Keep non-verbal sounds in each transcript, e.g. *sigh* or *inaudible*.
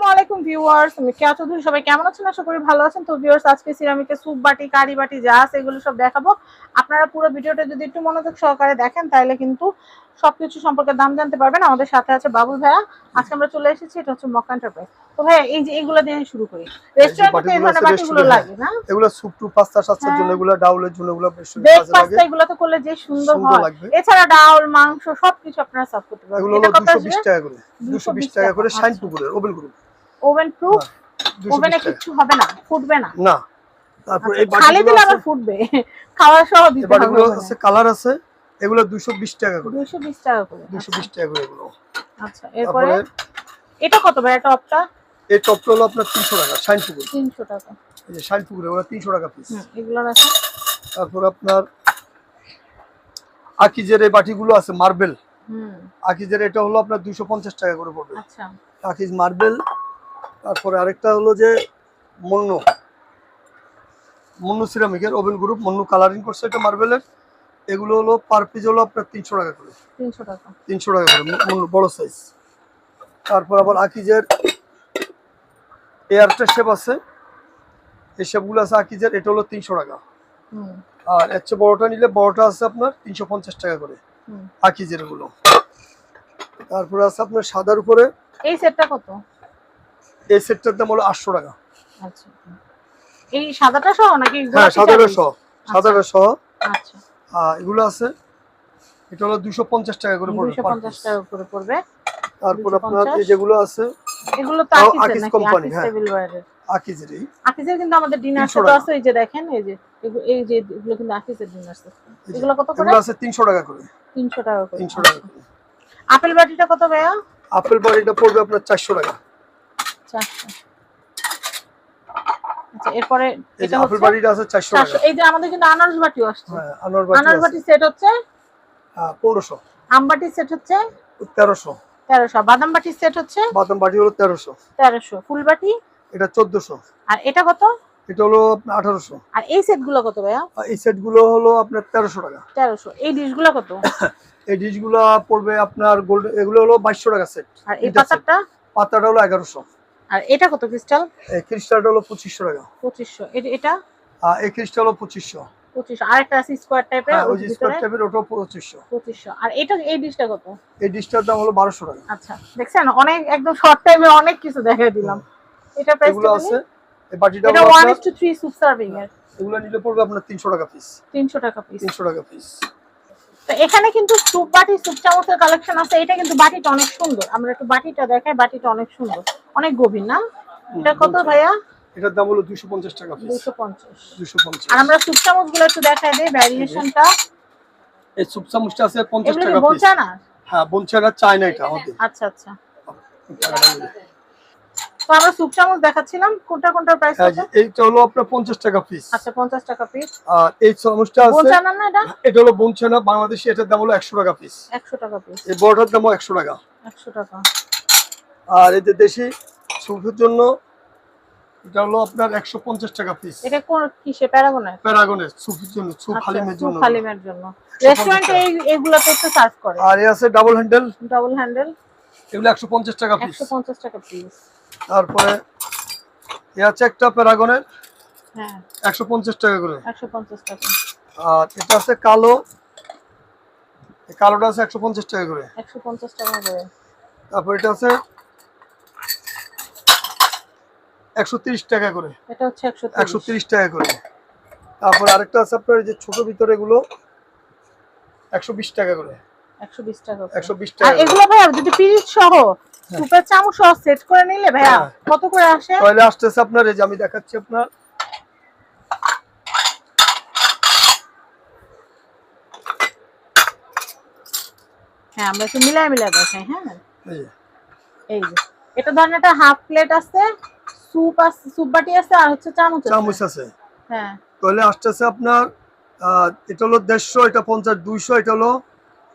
আসসালামু আলাইকুম ভিউয়ার্স আমি কেয়া চৌধুরী সবাই কেমন আছেন? আশা করি ভালো আছেন। তো ভিউয়ার্স আজকে সিরামিকের স্যুপ বাটি কারি বাটি যা আছে এগুলো সব দেখাবো। আপনারা পুরো ভিডিওটা যদি একটু মনোযোগ সহকারে দেখেন তাহলে কিন্তু সবকিছু সম্পর্কে দাম জানতে পারবেন। আমাদের সাথে আছে বাবুল ভাইয়া। আজকে আমরা চলে এসেছি এটা হচ্ছে মক্কা এন্টারপ্রাইজ তো এই যে এগুলো দিয়ে শুরু করি। রেস্টুরেন্টে এই ধরনের বাটিগুলো লাগে না? এগুলো স্যুপ টু পাস্তা সাস্তার হ্যাঁ। জন্য এগুলো ডাউলের জন্য এগুলো বেশ এগুলোতে করলে যে সুন্দর হয়। এছাড়া ডাউল মাংস সবকিছু আপনারা সার্ভ করতে পারবেন। এগুলো এটা হলো কত দুশো বিশ আসবে? টাকা করে। 220 টাকা করে টাকা, শাইন আচ্ছা। পুকুরের ওভেন গ্রুপ ওভেন প্রুফ ওভেনে বিশ টাকা। কিচ্ছু হবে না ফুটবে না। না তারপর এই আচ্ছা, খালি দিলে আবার ফুটবে *laughs* খাওয়া সহ দিতে হবে ওখানে। আছে কালার আছে এগুলো দুশো বিশ টাকা করে। 220 টাকা করে দুশো বিশ টাকা করে এগুলো। আচ্ছা এরপরে এটা কত ভাই টপটা এই টপটা হলো আপনার তিনশো টাকা শাইন পুকুর। 300 টাকা। এই যে শাইন পুকুর এগুলো তিনশো টাকা পিস এগুলো আছে তারপর আপনার আকিজের এই বাটিগুলো আছে মার্বেল। হুম। আকিজের এটা হলো আপনার দুশো পঞ্চাশ টাকা করে পড়বে। আচ্ছা। আকিজ মার্বেল তারপরে আরেকটা হলো যে মন্নু। মন্নু সিরামিকের ওভেন গ্রুপ মন্নু কালারিং করছে এটা মার্বেলের। এগুলো হলো পার পিস হলো আপনার তিনশো টাকা করে। 300 টাকা। তিনশো টাকা করে মন্নু বড় সাইজ তারপর আবার আকিজের এয়ারটা শেপ আছে। এই শেপগুলো আছে আকিজের এটা হলো তিনশো টাকা। আর এর চেয়ে বড়টা নিলে বড়টা আছে আপনার তিনশো পঞ্চাশ টাকা করে। আকিজেরগুলো তারপরে আছে আপনার সাদার উপরে। এই সেটটা কত? এই সেটটার দাম হলো আটশো টাকা। আচ্ছা। এই সাদাটা সহ নাকি হ্যাঁ সাদাটা সহ সাদাটা সহ। আচ্ছা। এগুলো আছে এটা হলো দুশো পঞ্চাশ টাকা করে পড়বে per 250 টাকা করে পড়বে। তারপর আপনার এই যেগুলো আছে এগুলো তো আকিজ আকিজ হ্যাঁ। আকিজের এই। আকিজের কিন্তু আমাদের ডিনার সেট আছে এই যে দেখেন এই যে এই যে এগুলো কিন্তু আকিজের ডিনার সেট এগুলো কত করে? এগুলো আছে তিনশো টাকা করে। 300 টাকা করে। তিনশো টাকা করে। আপেল বাটিটা কত ভাইয়া? আপেল বাড়িটা পড়বে আপনার চারশো টাকা। চারশো আচ্ছা। এরপরে এই যে এটা হচ্ছে বাড়িটা আছে চারশো চারশো টাকা এই যে আমাদের কিন্তু আনারস বাটিও আসছে। হ্যাঁ আনোয়ার বাটি আনারস বাটি সেট হচ্ছে হ্যাঁ পনেরোশো। আমবাটি সেট হচ্ছে তেরোশো। তেরোশো। বাদাম বাটির সেট হচ্ছে বাদাম বাটি হলো তেরোশো। তেরোশো। ফুল বাটি? এটা চোদ্দশো। আর এটা কত? এটা হলো আপনার আঠারোশো। আর এই সেটগুলো কত ভাইয়া? এই সেটগুলো হলো আপনার তেরোশো টাকা। তেরোশো। এই ডিশগুলো কত? এই ডিশগুলো পড়বে আপনার গোল্ড এগুলো হলো বাইশশো টাকা সেট আর এই। পাতাটা? পাতাটা হলো এগারোশো। আর এটা কত ক্রিস্টাল? এই ক্রিস্টালটা হলো পঁচিশশো টাকা। পঁচিশশো। এটা আর এই ক্রিস্টাল হলো পঁচিশশো। পঁচিশশো। আর একটা আছে স্কোয়ার টাইপের হ্যাঁ ওই যে স্কোয়ার টাইপের ওটাও পঁচিশশো। পঁচিশশো। আর এটা এই ডিশটা কত? এই ডিশটার দাম হলো বারোশো টাকা। আচ্ছা দেখছেন? অনেক একদম শর্ট টাইমে অনেক কিছু দেখাই দিলাম। এটা প্রাইস এগুলো আছে? এই বাটিটা এটা হলো ওয়ান আপনার is to three soup serving এর এগুলো নিলে পড়বে আপনার তিনশো টাকা পিস তিনশো টাকা পিস তিনশো টাকা পিস তো এখানে কিন্তু স্যুপ বাটি স্যুপ চামচের কালেকশন আছে। এটা কিন্তু বাটিটা অনেক সুন্দর। আমরা একটু বাটিটা দেখাই বাটিটা অনেক সুন্দর। অনেক গভীর না? এটা কত ভাইয়া? এটার দাম হলো দুশো পঞ্চাশ টাকা পিস দুশো পঞ্চাশ। দুশো পঞ্চাশ। আর আমরা স্যুপ চামচগুলো একটু দেখাই দিই ভ্যারিয়েশনটা এই সুপ চামচটা আছে পঞ্চাশ এগুলো কি টাকা পিস বলছে না হ্যাঁ বনচারা চায়না এটা আমাদের। আচ্ছা আচ্ছা। তো আমরা স্যুপ চামচ দেখাচ্ছিলাম কোনটা কোনটার প্রাইস হ্যাঁ যে এইটা হলো আপনার পঞ্চাশ টাকা পিস আচ্ছা পঞ্চাশ টাকা পিস আর এই চামচটা আছে না এটা? এটা হলো বনচানা বাংলাদেশি এটার দাম হলো একশো টাকা পিস একশো টাকা পিস এই বড়টার দামও একশো টাকা। একশো টাকা। আর এই যে দেশি সুপের জন্য এটা হলো আপনার একশো পঞ্চাশ টাকা পিস এটা কোন কিসে? প্যারাগনের? প্যারাগনের সুপের জন্য সুপ আচ্ছা, হালিমের জন্য। হালিমের জন্য। রেস্টুরেন্টে এই এগুলোতে একটু সার্ভ করে। আর এ আছে ডাবল হ্যান্ডেল ডাবল হ্যান্ডেল এগুলো একশো পঞ্চাশ টাকা পিস একশো পঞ্চাশ টাকা পিস তারপরে এ আছে একটা প্যারাগনের হ্যাঁ। একশো পঞ্চাশ টাকা করে। টাকা। আর এটা আছে কালো। এই কালোটা আছে একশো পঞ্চাশ টাকা করে। টাকা করে। তারপর এটা আছে একশো তিরিশ টাকা করে। এটা হচ্ছে টাকা করে। তারপর আরেকটা আছে আপনার যে ছোট ভিতরে এগুলো একশো বিশ টাকা করে। একশো বিশ টাকা করে। একশো বিশ আর টাকা এগুলো যদি সহ সুপের চামচ সহ সেট করে নিলে ভাইয়া হ্যাঁ। কত করে আসে? তাহলে আসতেছে আপনার এই যে আমি দেখাচ্ছি আপনার। হ্যাঁ আমরা একটু মিলাই মিলাই দেখাই হ্যাঁ। এই যে, এটা ধরেন একটা হাফ প্লেট আছে স্যুপ আছে স্যুপ বাটি আছে আর হচ্ছে চামচ চামচ আছে। হ্যাঁ। তাহলে আসতেছে আপনার এটা হলো দেড়শো এটা পঞ্চাশ দুইশো এটা হলো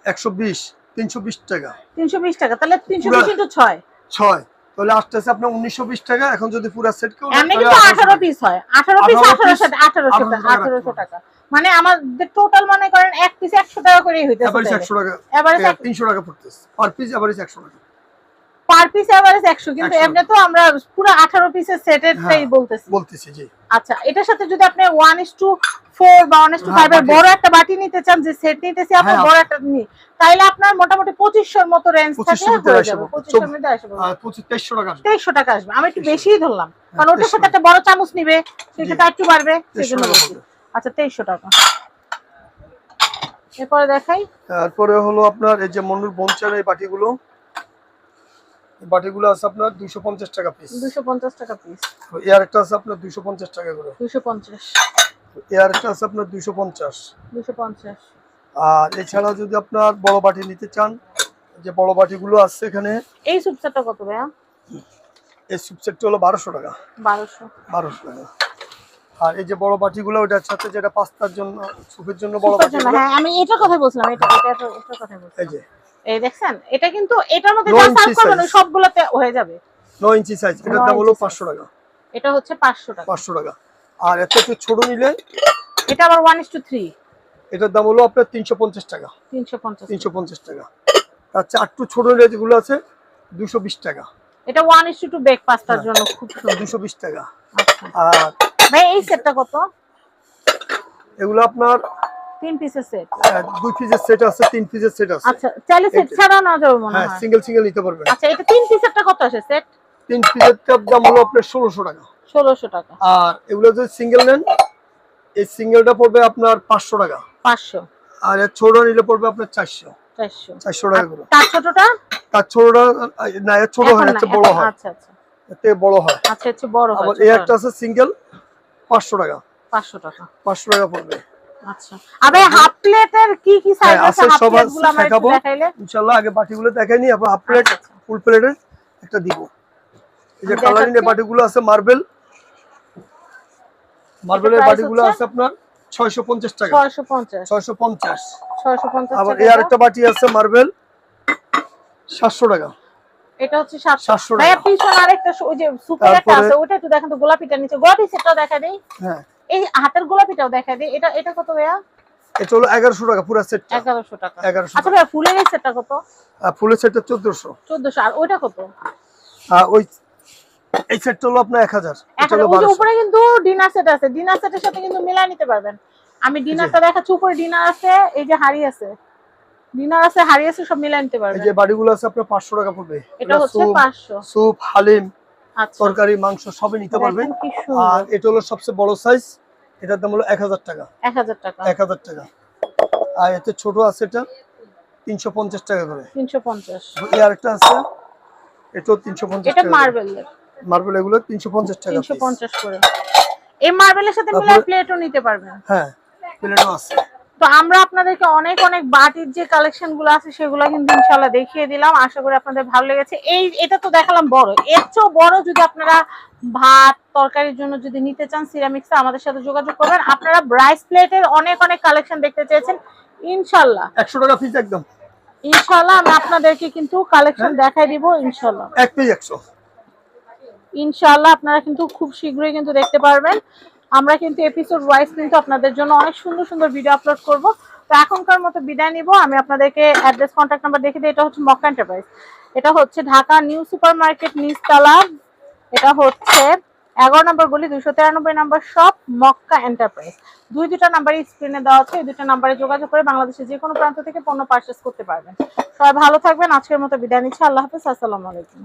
একশো বিশ। তিনশো বিশ টাকা। তিনশো বিশ টাকা তাহলে তিনশো বিশ ইন্টু ছয়। ছয়। তাহলে আসতেছে আপনার উনিশশো বিশ টাকা এখন যদি পুরো সেট কেউ এমনি কিন্তু 1800 আঠারো পিস হয়। আঠারো পিস 18 আঠারোশো 1800 টাকা মানে আমাদের টোটাল মানে করেন এক পিস একশো টাকা করে এভারেজ হইতেছে একশো টাকা এভারেজ তিনশো টাকা পড়তেছে। পার পিস এভারেজ একশো টাকা। পার পিস এভারেজ একশো কিন্তু 100 এমনি তো আমরা পুরো আঠারো পিসের সেটেরটাই হ্যাঁ। বলতেছি বলতেছি জি আচ্ছা এটার সাথে যদি আপনি ওয়ান ইস টু ফোর বা ওয়ান ইস টু হ্যাঁ, ফাইভ এর বড় একটা বাটি নিতে চান যে সেট নিতেছি আপনার হ্যাঁ, বড় একটা নি তাইলে আপনার মোটামুটি পঁচিশশোর মতো রেঞ্জ থাকে ভিতরে হয়ে আসবে। যাবে পঁচিশশোর চব- মধ্যে আসবে আর পঁচিশ তেইশশো টাকা আসবে। তেইশশো টাকা আসবে আমি একটু বেশিই ধরলাম কারণ ওটার 2300 সাথে একটা বড় চামচ নিবে সেটা একটু বাড়বে সেই 2300 জন্য টাকা বলছি। পড়বে। আচ্ছা তেইশশো টাকা এরপরে দেখাই তারপরে হলো আপনার এই যে মনুর বঞ্চার এই বাটিগুলো বাটিগুলো আছে আপনার দুইশো পঞ্চাশ টাকা পিস দুশো পঞ্চাশ টাকা পিস তো এয়ার একটা আছে আপনার দুইশো পঞ্চাশ টাকা করে। দুশো পঞ্চাশ। এয়ার একটা আছে আপনার দুইশো পঞ্চাশ। দুশো পঞ্চাশ। আর এছাড়া যদি আপনার বড় বাটি নিতে চান যে বড় বাটিগুলো আছে এখানে এই সুপসেটটা কত ভাইয়া? এই সুপসেটটা হলো বারোশো টাকা। বারোশো। বারোশো টাকা। আর এই যে বড় বাটিগুলো ওটার সাথে যেটা পাস্তার জন্য সুপের জন্য বড় বাটি হ্যাঁ আমি এটার কথা বলছিলাম এটা এটা এটা এটার কথা বলছিলাম। এই যে। এই দেখছেন? এটা কিন্তু এটার মধ্যে যা সার্ভ করবেন সবগুলোতে হয়ে যাবে। নয় ইঞ্চি সাইজ এটার দাম হলো inch size। পাঁচশো টাকা। এটা হচ্ছে পাঁচশো টাকা। পাঁচশো টাকা। আর এত একটু ছোট নিলে এটা আবার ওয়ান ইস টু থ্রি এটার দাম হলো আপনার তিনশো পঞ্চাশ টাকা। তিনশো পঞ্চাশ তিনশো পঞ্চাশ টাকা। তার চেয়ে একটু ছোট যেগুলো আছে দুশো বিশ টাকা। এটা ওয়ান ইস টু বেক পাস্তার। জন্য খুব সুন্দর। দুশো বিশ টাকা। আচ্ছা। আর ভাই এই সেটটা কত? এগুলো আপনার তিন পিসের সেট দুই পিসের সেট আছে তিন পিসের সেট আছে। আচ্ছা চাইলে সেট। ছাড়াও না যাবে মনে হ্যাঁ হয়। সিঙ্গেল সিঙ্গেল নিতে পারবেন। আচ্ছা এটা তিন পিসেরটা কত আসে সেট তিন পিসের দাম হলো আপনার ষোলোশো টাকা। ষোলোশো টাকা। আর এগুলো যদি সিঙ্গেল নেন এই সিঙ্গেলটা পড়বে আপনার পাঁচশো টাকা। পাঁচশো। আর এর ছোট নিলে পড়বে আপনার চারশো। চারশো। চারশো টাকা করে। তার ছোটটা? তার ছোটটা না এর ছোট হয় না না, এর বড় হয়। আচ্ছা আচ্ছা। থেকে বড় হয়। আচ্ছা বড় হয় আবার এই একটা আছে সিঙ্গেল পাঁচশো টাকা। পাঁচশো টাকা। পাঁচশো টাকা পড়বে। আচ্ছা। আবে হাফ প্লেটের কি কি সাইজ হ্যাঁ, আছে? হাফ আমার একটু দেখাইলে। আগে বাটিগুলো আবার হাফ প্লেট আচ্ছা, আচ্ছা। ফুল প্লেটের একটা দিব। এই যে কালারিং দেখাচ্ছি। বাটিগুলো আছে মার্বেল মার্বেলের বাটিগুলো আছে আপনার টাকা। ছয়শো পঞ্চাশ। ছয়শো পঞ্চাশ। ছয়শো পঞ্চাশ আবার টাকা। এর বাটি আছে মার্বেল সাতশো টাকা। এটা হচ্ছে 700 ভাইয়া। আরেকটা ওই যে সুপার একটা আছে ওটা একটু দেখেন তো গোলাপিটা নিচে। গোলাপি সেটটা দেখা দেই। হ্যাঁ। এই হাতের গোলাপিটাও দেখা দেই এটা এটা কত ভাইয়া? এটা হলো এগারোশো টাকা পুরো সেটটা এগারোশো টাকা। এগারোশো আচ্ছা ভাইয়া ফুলের এই সেটটা কত? ফুলের সেটটা চোদ্দশো। চোদ্দশো। আর ওইটা কত? ওই এই সেটটা হলো আপনার এক হাজার। এটা হলো উপরে কিন্তু ডিনার সেট আছে। ডিনার সেটের সাথে কিন্তু মিলাই নিতে পারবেন। আমি ডিনারটা দেখাচ্ছি উপরে ডিনার আছে এই যে হাড়ি আছে। ডিনার আছে হাড়ি আছে সব মিলাই নিতে এই যে বাড়িগুলো আছে আপনার পাঁচশো টাকা পড়বে। এটা হচ্ছে স্যুপ, পাঁচশো। স্যুপ হালিম আচ্ছা। তরকারি মাংস সবই নিতে পারবেন। আর এটা হলো সবচেয়ে বড় সাইজ এটার দাম হলো এক হাজার টাকা। এক হাজার টাকা। এক হাজার টাকা। আর এতে ছোট আছে এটা তিনশো পঞ্চাশ টাকা করে। তিনশো পঞ্চাশ। এই আরেকটা আছে এটাও তিনশো পঞ্চাশ টাকা মার্বেল মার্বেল এগুলো তিনশো পঞ্চাশ টাকা তিনশো পঞ্চাশ করে। এই মার্বেলের সাথে প্লেটও নিতে পারবেন। হ্যাঁ প্লেটও আছে। তো আমরা আপনাদেরকে অনেক অনেক বাটির যে কালেকশনগুলো আছে সেগুলো কিন্তু ইনশাল্লাহ দেখিয়ে দিলাম। আশা করি আপনাদের ভালো লেগেছে। এই এটা তো দেখালাম বড়। এর চেয়েও বড় যদি আপনারা ভাত তরকারির জন্য যদি নিতে চান সিরামিক্স আমাদের সাথে যোগাযোগ করবেন। আপনারা রাইস প্লেটের অনেক অনেক কালেকশন দেখতে চেয়েছেন। ইনশাল্লাহ একশো টাকা পিস একদম। ইনশাল্লাহ আমি আপনাদেরকে কিন্তু কালেকশন দেখাই দিব ইনশাল্লাহ এক পিস একশো। ইনশাআল্লাহ আপনারা কিন্তু খুব শীঘ্রই কিন্তু দেখতে পারবেন। আমরা কিন্তু এপিসোড ওয়াইজ কিন্তু আপনাদের জন্য অনেক সুন্দর সুন্দর ভিডিও আপলোড করব। তো এখনকার মতো বিদায় নিব। আমি আপনাদেরকে অ্যাড্রেস কন্ট্যাক্ট নাম্বার দেখে দিই। এটা হচ্ছে মক্কা এন্টারপ্রাইজ এটা হচ্ছে ঢাকা নিউ সুপার মার্কেট নিচতলা এটা হচ্ছে এগারো নম্বর গলি দুশো তিরানব্বই নম্বর শপ মক্কা এন্টারপ্রাইজ দুই দুটা নাম্বারই স্ক্রিনে দেওয়া আছে। এই দুটা নাম্বারে যোগাযোগ করে বাংলাদেশের যে কোনো প্রান্ত থেকে পণ্য পারচেস করতে পারবেন। সবাই ভালো থাকবেন। আজকের মতো বিদায় নিচ্ছি। আল্লাহ হাফিজ। আসসালামু আলাইকুম।